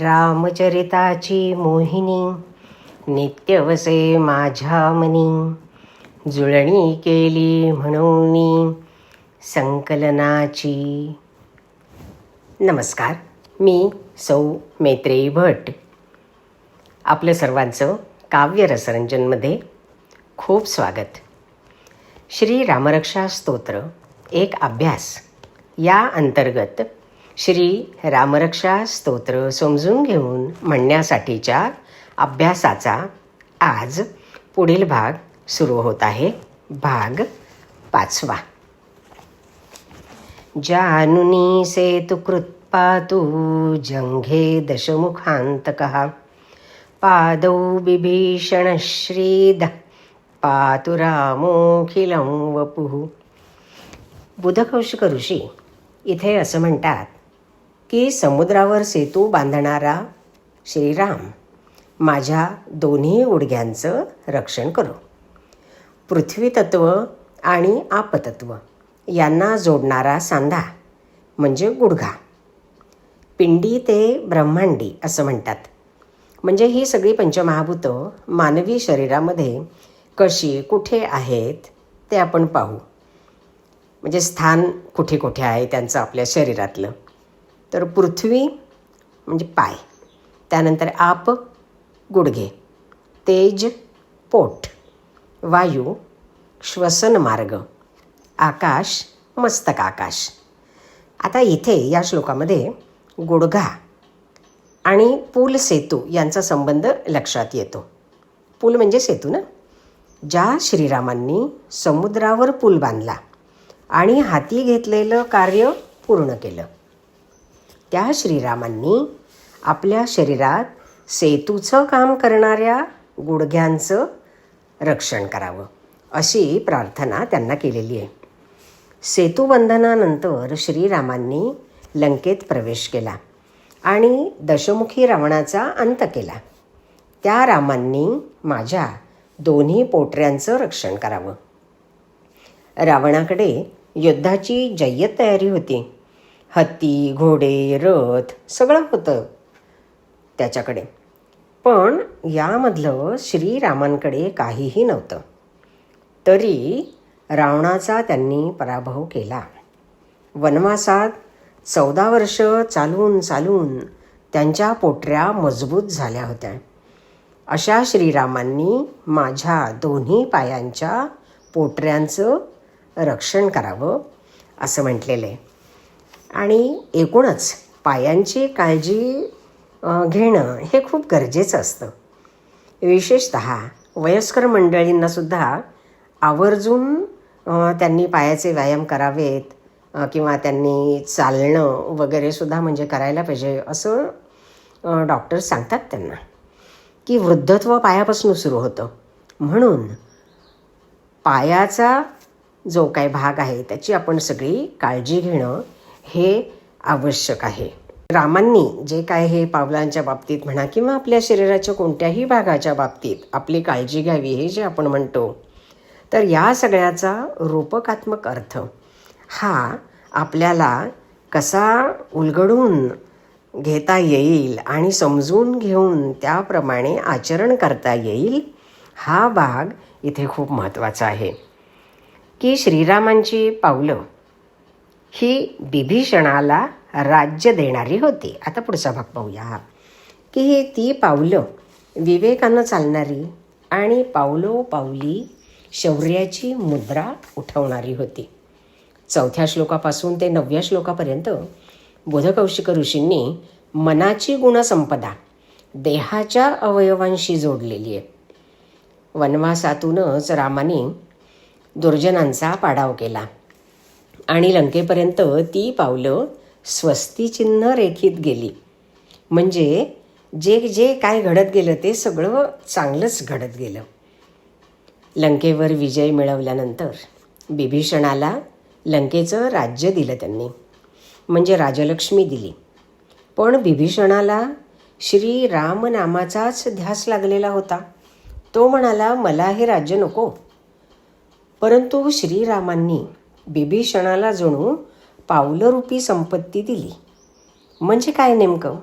रामचरिताची मोहिनी नित्यवसे माझ्या मनी जुळणी केली म्हणून संकलनाची. नमस्कार मी सौ मैत्रेयी भट. आपलं सर्वांचं काव्य रसरंजनमध्ये खूप स्वागत. श्री रामरक्षा स्तोत्र एक अभ्यास या अंतर्गत श्री रामरक्षा स्तोत्र समजून घेऊन म्हणण्यासाठीच्या अभ्यासाचा आज पुढील भाग सुरू होत आहे. भाग पाचवा. जानुनी सेतुकृत्पातु जंघे दशमुखांतक। पादौ बिभीषणश्रीदः पातु रामोखिलं वपुः बुधकौशिक ऋषी इथे असं म्हणतात की समुद्रावर सेतू बांधणारा श्रीराम माझ्या दोन्ही गुडघ्यांचं रक्षण करो. पृथ्वीतत्व आणि आपतत्व यांना जोडणारा सांधा म्हणजे गुडघा. पिंडी ते ब्रह्मांडी असं म्हणतात. म्हणजे ही सगळी पंचमहाभूतं मानवी शरीरामध्ये कशी कुठे आहेत ते आपण पाहू. म्हणजे स्थान कुठे कुठे आहे त्यांचं आपल्या शरीरातलं. तर पृथ्वी म्हणजे पाय. त्यानंतर आप गुडघे. तेज पोट. वायू श्वसन मार्ग. आकाश मस्तक आकाश. आता इथे या श्लोकामध्ये गुडघा आणि पूल सेतू यांचा संबंध लक्षात येतो. पूल म्हणजे सेतू ना? ज्या श्रीरामांनी समुद्रावर पूल बांधला आणि हाती घेतलेलं कार्य पूर्ण केलं. त्या श्रीरामांनी आपल्या शरीरात सेतूचं काम करणाऱ्या गुडघ्यांचं रक्षण करावं अशी प्रार्थना त्यांना केलेली आहे. सेतुबंधनानंतर श्रीरामांनी लंकेत प्रवेश केला आणि दशमुखी रावणाचा अंत केला. त्या रामांनी माझ्या दोन्ही पोटऱ्यांचं रक्षण करावं. रावणाकडे युद्धाची जय्यत तयारी होती. हत्ती घोडे रथ सगळं होतं त्याच्याकडे. पण यामधलं श्रीरामांकडे काहीही नव्हतं. तरी रावणाचा त्यांनी पराभव केला. वनवासात चौदा वर्ष चालून चालून त्यांच्या पोटऱ्या मजबूत झाल्या होत्या. अशा श्रीरामांनी माझ्या दोन्ही पायांच्या पोटऱ्यांचं रक्षण करावं असं म्हटलेलं. आहे आणि एकूणच पायांची काळजी घेणं हे खूप गरजेचं असतं. विशेषत वयस्कर मंडळींनासुद्धा आवर्जून त्यांनी पायाचे व्यायाम करावेत किंवा त्यांनी चालणं वगैरेसुद्धा म्हणजे करायला पाहिजे असं डॉक्टर सांगतात त्यांना की वृद्धत्व पायापासून सुरू होतं. म्हणून पायाचा जो काही भाग आहे त्याची आपण सगळी काळजी घेणं हे आवश्यक आहे. रामांनी जे काय हे पावलांच्या बाबतीत म्हणा किंवा आपल्या शरीराच्या कोणत्याही भागाच्या बाबतीत आपली काळजी घ्यावी हे जे आपण म्हणतो तर या सगळ्याचा रूपकात्मक अर्थ हा आपल्याला कसा उलगडून घेता येईल आणि समजून घेऊन त्याप्रमाणे आचरण करता येईल हा भाग इथे खूप महत्त्वाचा आहे. की श्रीरामांची पावलं ही बिभीषणाला राज्य देणारी होती. आता पुढचा भाग पाहूया. की ही ती पावलं विवेकानं चालणारी आणि पावलो पावली शौर्याची मुद्रा उठवणारी होती. चौथ्या श्लोकापासून ते नवव्या श्लोकापर्यंत बोधकौशिक ऋषींनी मनाची गुणसंपदा देहाच्या अवयवांशी जोडलेली आहे. वनवासातूनच रामाने दुर्जनांचा पाडाव केला. आणि लंकेपर्यंत ती पावलं स्वस्तिचिन्ह रेखीत गेली. म्हणजे जे जे काय घडत गेलं ते सगळं चांगलंच घडत गेलं. लंकेवर विजय मिळवल्यानंतर बिभीषणाला लंकेचं राज्य दिलं त्यांनी. म्हणजे राजलक्ष्मी दिली. पण बिभीषणाला श्री रामनामाचाच ध्यास लागलेला होता. तो म्हणाला मला हे राज्य नको. परंतु श्रीरामांनी बिभीषणाला जणू पावलरूपी संपत्ती दिली. म्हणजे काय नेमकं?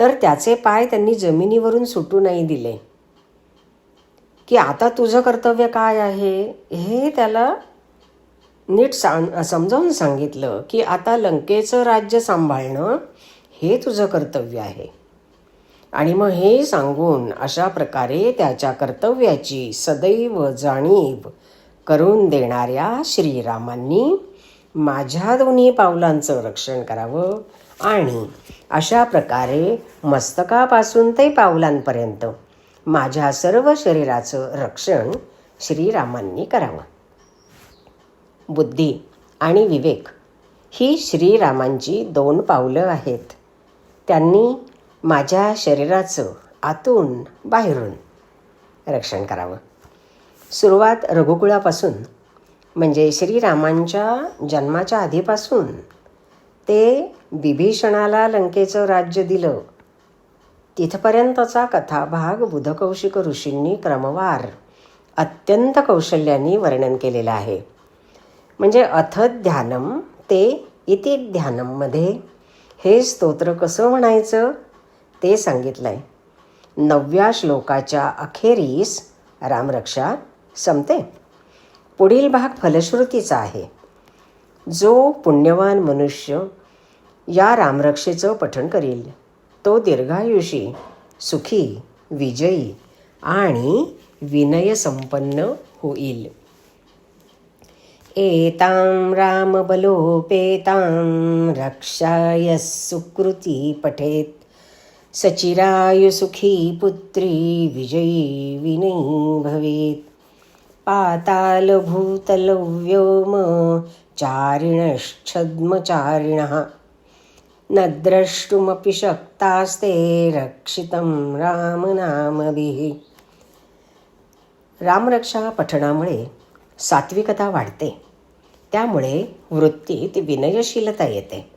तर त्याचे पाय त्यांनी जमिनीवरून सुटू नाही दिले. की आता तुझं कर्तव्य काय आहे? हे त्याला नीट सांग समजावून सांगितलं की आता लंकेचं राज्य सांभाळणं हे तुझं कर्तव्य आहे. आणि मग हे सांगून अशा प्रकारे त्याच्या कर्तव्याची सदैव जाणीव करून देणाऱ्या श्रीरामांनी माझ्या दोन्ही पावलांचं रक्षण करावं आणि अशा प्रकारे मस्तकापासून ते पावलांपर्यंत माझ्या सर्व शरीराचं रक्षण श्रीरामांनी करावं. बुद्धी आणि विवेक ही श्रीरामांची दोन पावलं आहेत. त्यांनी माझ्या शरीराचं आतून बाहेरून रक्षण करावं. सुरुवात रघुकुळापासून म्हणजे श्रीरामांच्या जन्माच्या आधीपासून ते विभीषणाला लंकेचं राज्य दिलं. तिथपर्यंतचा कथाभाग बुधकौशिक ऋषींनी क्रमवार अत्यंत कौशल्याने वर्णन केलेलं आहे. म्हणजे अथ ध्यानम ते इति ध्यानममध्ये हे स्तोत्र कसं म्हणायचं? ते सांगितलं आहे नवव्या श्लोकाच्या अखेरीस रामरक्षा संपते पुढील भाग फलश्रुतीचा आहे. जो पुण्यवान मनुष्य या रामरक्षेचं पठण करील तो दीर्घायुषी सुखी विजयी आणि विनयसंपन्न होईल. एतां रामबलोपेतां रक्षाय सुकृती पठेत्. सचिरायुसुखी पुत्री विजयी विनयी भवेत्. पातालभूतलव्योम चारिणश्छद्मचारिणः। न द्रष्टुमपि शक्तास्ते रक्षितं रामनामभिः। रामरक्षा पठणामुळे सात्विकता वाढते. त्यामुळे वृत्तीत विनयशीलता येते.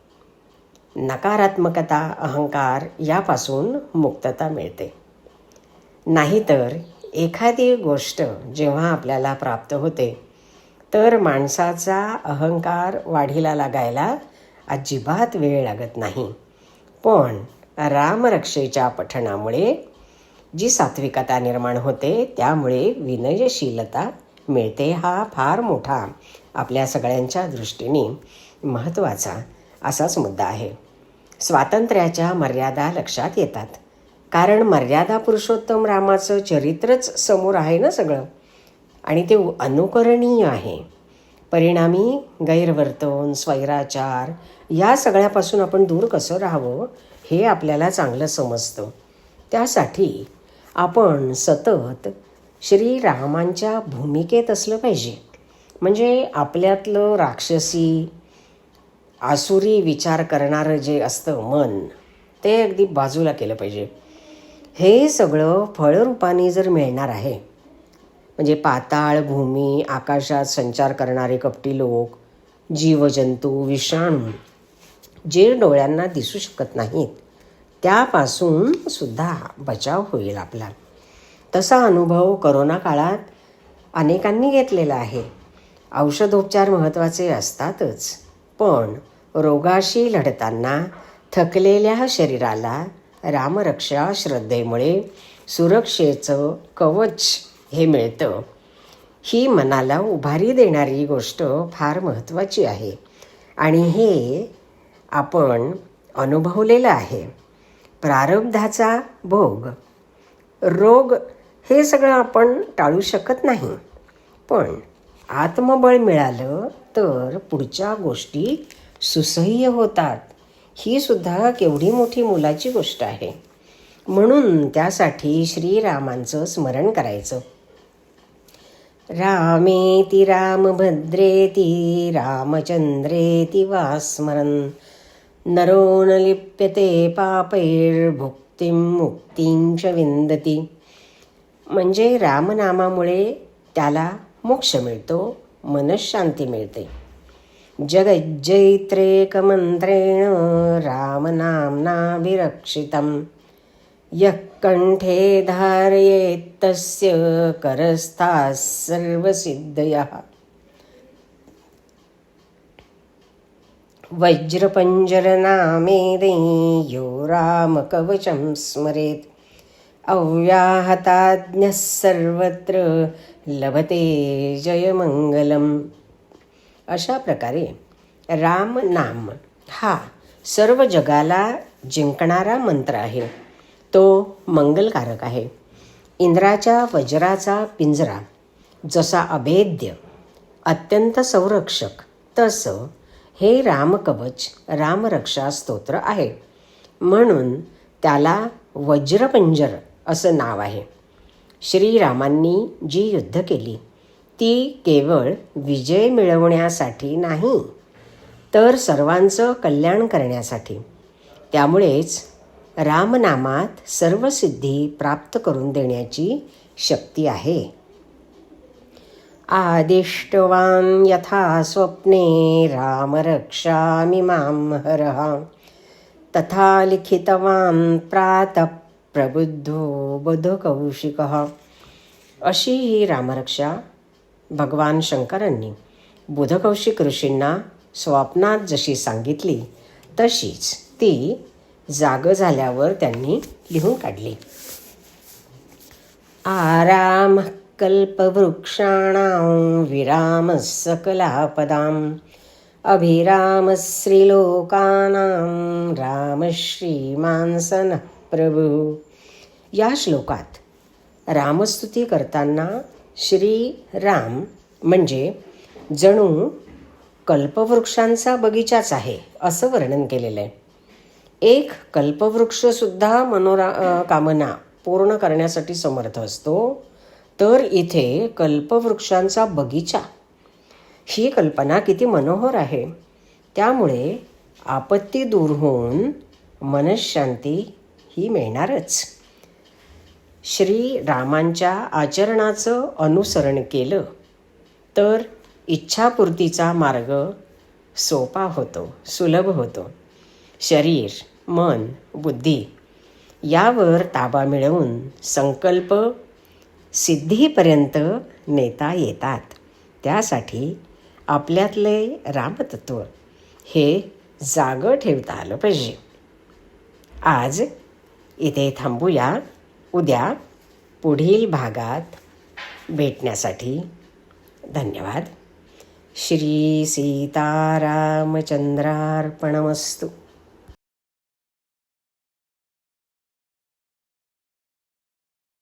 नकारात्मकता अहंकार यापासून मुक्तता मिळते. नाहीतर एखादी गोष्ट जेव्हा आपल्याला प्राप्त होते तर माणसाचा अहंकार वाढीला लागायला अजिबात वेळ लागत नाही. पण रामरक्षेच्या पठणामुळे जी सात्विकता निर्माण होते त्यामुळे विनयशीलता मिळते हा फार मोठा आपल्या सगळ्यांच्या दृष्टीने महत्त्वाचा असाच मुद्दा आहे. स्वातंत्र्याच्या मर्यादा लक्षात येतात. कारण मर्यादा पुरुषोत्तम रामाचं चरित्रच समोर आहे ना सगळं. आणि ते अनुकरणीय आहे. परिणामी गैरवर्तन स्वैराचार या सगळ्यापासून आपण दूर कसं राहावं हे आपल्याला चांगलं समजतं. त्यासाठी आपण सतत श्रीरामांच्या भूमिकेत असलं पाहिजे. म्हणजे आपल्यातलं राक्षसी आसुरी विचार करणारं जे असतं मन ते अगदी बाजूला केलं पाहिजे. हे सगळं फळरूपाने जर मिळणार आहे म्हणजे पाताळ भूमी आकाशात संचार करणारे कपटी लोक जीवजंतू विषाणू जे डोळ्यांना दिसू शकत नाहीत त्यापासून सुद्धा बचाव होईल आपला. तसा अनुभव करोना काळात अनेकांनी घेतलेला आहे. औषधोपचार महत्त्वाचे असतातच पण रोगाशी लढताना थकलेल्या शरीराला रामरक्षा श्रद्धेमुळे सुरक्षेचं कवच हे मिळतं. ही मनाला उभारी देणारी गोष्ट फार महत्त्वाची आहे. आणि हे आपण अनुभवलेलं आहे. प्रारब्धाचा भोग. रोग हे सगळं आपण टाळू शकत नाही. पण आत्मबळ मिळालं तर पुढच्या गोष्टी सुसह्य होतात. ही सुद्धा केवढी मोठी मुलाची गोष्ट आहे. म्हणून त्यासाठी श्रीरामांचं स्मरण करायचं. रामेति रामभद्रेति रामचंद्रेति वा स्मरन् नरो न लिप्यते पापैर्भुक्तिं मुक्तिं च विंदती म्हणजे रामनामामुळे त्याला मोक्ष मिळतो मनशांती मिळते. जगज्जैत्रेकमन्त्रेण रामनाम्ना विरक्षितं यः कण्ठे धारयेत्तस्य करस्थाः सर्वसिद्धयः। वज्रपञ्जरनामेदै यो रामकवचं स्मरेत्। अव्याहताज्ञः सर्वत्र लभते जयमङ्गलम्। अशा प्रकारे राम नाम हा सर्व जगाला जिंकणारा मंत्र आहे. तो मंगलकारक आहे. इंद्राच्या वज्राचा पिंजरा जसा अभेद्य अत्यंत संरक्षक तसं हे रामकवच रामरक्षा स्तोत्र आहे. म्हणून त्याला वज्रपंजर असं नाव आहे. श्रीरामांनी जी युद्ध केली ती केवळ विजय मिळवण्यासाठी नाही तर सर्वांचं कल्याण करण्यासाठी. त्यामुळेच रामनामात सर्व सिद्धी प्राप्त करून देण्याची शक्ती आहे. आदिष्टवान् यथा स्वप्ने रामरक्षामि माम हरः तथा लिखितवान् प्रातः प्रबुद्धो बुधकौशिकः। अशी ही रामरक्षा भगवान शंकरांनी बुधकौशिक ऋषींना स्वप्नात जशी सांगितली तशीच ती जाग झाल्यावर त्यांनी लिहून काढली. आराम कल्पवृक्षाणां विराम सकलापदाम् अभिरामः श्रीलोकानां राम श्रीमानसन प्रभू या श्लोकात रामस्तुती करताना श्री राम म्हणजे जणू कल्पवृक्षांचा बगीचाच आहे असं वर्णन केलेलं आहे. एक कल्पवृक्षसुद्धा मनोरा कामना पूर्ण करण्यासाठी समर्थ असतो तर इथे कल्पवृक्षांचा बगीचा. ही कल्पना किती मनोहर आहे. त्यामुळे आपत्ती दूर होऊन मनशांती ही मिळणारच. श्री रामांच्या आचरणाचं अनुसरण केलं तर इच्छापूर्तीचा मार्ग सोपा होतो सुलभ होतो. शरीर मन बुद्धी यावर ताबा मिळवून संकल्प सिद्धीपर्यंत नेता येतात. त्यासाठी आपल्यातले रामतत्व हे जागं ठेवता आलं पाहिजे. आज इथे थांबूया. उद्या पुढील भागात भेटण्यासाठी धन्यवाद. श्री सीतारामचंद्रार्पणमस्तू.